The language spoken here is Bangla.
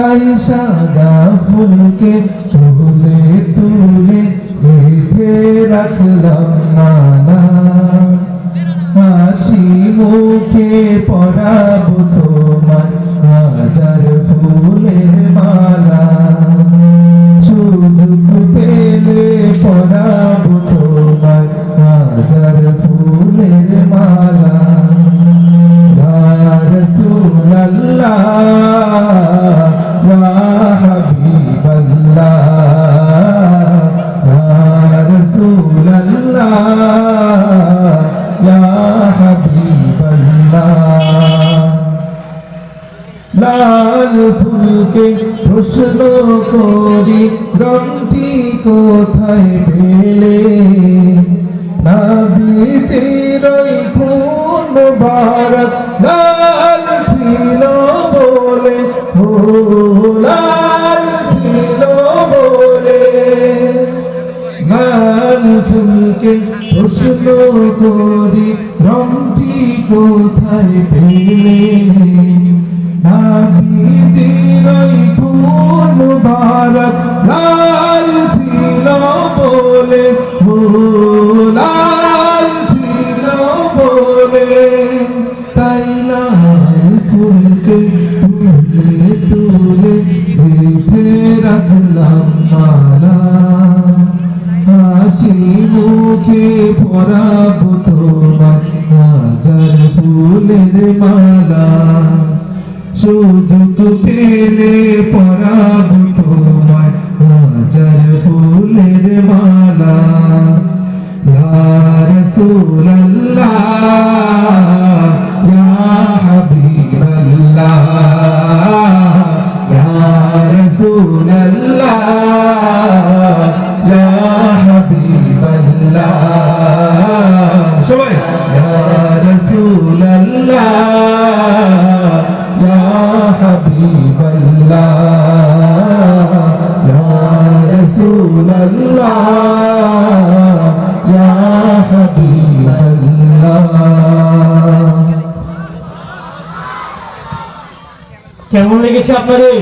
তাই সাদা ফুলকে তুলে তুলে বেঁধে রাখলাম মালা। হাসি মুখে পড়াবো তোমার হাজার ফুল। লাল ফুলকে প্রশ্ন করি রংটি কোথায় পেলে? নাবিজির ওই খুন মুবারক লাল ফুলকে প্রশ্ন করি, রংটি কোথায় পেলে? নাবিজির খুন মুবারক লাল ছিল বলে লাল ছিল বলে। তাই লাল ফুলকে তুলে তুলে রাখলাম মালা হাসি মুখে পরাবো তোমার হাজার ফুলের মালা। সুযোগ পেলে পরাবো তোমার হাজার ফুলের মালা। ইয়া রাসূলাল্লাহ, ইয়া হাবিবাল্লাহ কেমন লেগেছে আপনাদের?